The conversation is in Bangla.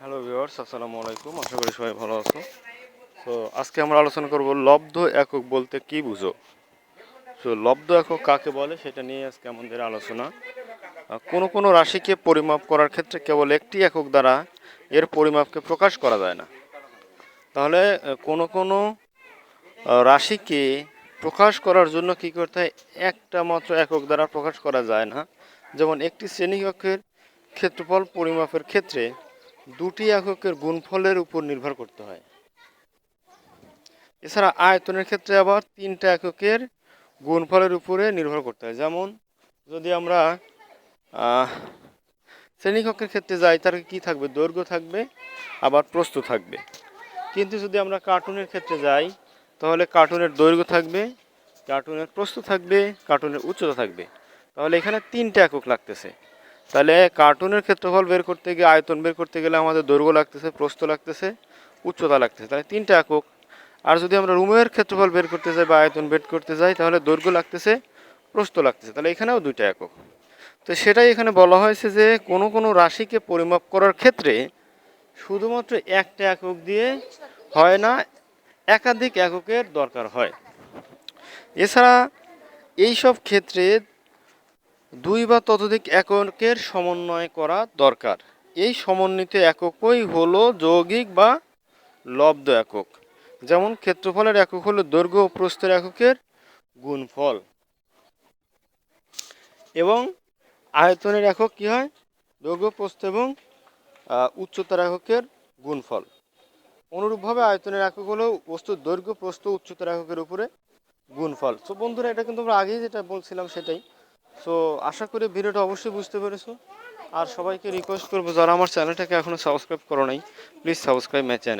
হ্যালো ভিউয়ার্স আসসালামু আলাইকুম। আশা করি সবাই ভালো আছো। তো আজকে আমরা আলোচনা করব লব্ধ একক বলতে কি বুঝো? তো লব্ধ একক কাকে বলে সেটা নিয়ে আজকে আমাদের আলোচনা। কোনো কোনো রাশিকে পরিমাপ করার ক্ষেত্রে কেবল একটি একক দ্বারা এর পরিমাপকে প্রকাশ করা যায় না। তাহলে কোনো কোনো রাশিকে প্রকাশ করার জন্য কি করতে হয়? একটা মাত্র একক দ্বারা প্রকাশ করা যায় না। যেমন একটি শ্রেণীকক্ষের ক্ষেত্রফল পরিমাপের ক্ষেত্রে দুটি এককের গুণফলের উপর নির্ভর করতে হয়। এছাড়া আয়তনের ক্ষেত্রে আবার তিনটা এককের গুণফলের উপরে নির্ভর করতে হয়। যেমন, যদি আমরা শ্রেণীকক্ষের ক্ষেত্রে যাই, তার কি থাকবে? দৈর্ঘ্য থাকবে, আবার প্রস্থ থাকবে। কিন্তু যদি আমরা কার্টুনের ক্ষেত্রে যাই, তাহলে কার্টুনের দৈর্ঘ্য থাকবে, কার্টুনের প্রস্থ থাকবে, কার্টুনের উচ্চতা থাকবে। তাহলে এখানে তিনটা একক লাগতেছে। তাহলে কার্টুনের ক্ষেত্রফল বের করতে গিয়ে আয়তন বের করতে গেলে আমাদের দৈর্ঘ্য লাগতেছে, প্রস্থ লাগতেছে, উচ্চতা লাগতেছে। তাহলে তিনটা একক। আর যদি আমরা রুমের ক্ষেত্রফল বের করতে যাই বা আয়তন বের করতে যাই, তাহলে দৈর্ঘ্য লাগতেছে, প্রস্থ লাগতেছে। তাহলে এখানেও দুইটা একক। তো সেটাই এখানে বলা হয়েছে যে, কোনো কোনো রাশিকে পরিমাপ করার ক্ষেত্রে শুধুমাত্র একটা একক দিয়ে হয় না, একাধিক এককের দরকার হয়। এছাড়া এইসব ক্ষেত্রে দুই বা ততোধিক এককের সমন্বয় করা দরকার। এই সমন্বিত এককই হলো যৌগিক বা লব্ধ একক। যেমন ক্ষেত্রফলের একক হলো দৈর্ঘ্য ও প্রস্থের এককের গুণফল। এবং আয়তনের একক কি হয়? দৈর্ঘ্য, প্রস্থ এবং উচ্চতার এককের গুণফল। অনুরূপভাবে আয়তনের একক হলো বস্তুর দৈর্ঘ্য, প্রস্থ উচ্চতার এককের উপরে গুণফল। তো বন্ধুরা, এটা কিন্তু আমরা আগেই যেটা বলছিলাম সেটাই। সো আশা করি ভিডিওটা অবশ্যই বুঝতে পেরেছ। আর সবাইকে রিকোয়েস্ট করব, যারা আমার চ্যানেলটাকে এখনও সাবস্ক্রাইব করো নাই প্লিজ সাবস্ক্রাইব মাই চ্যানেল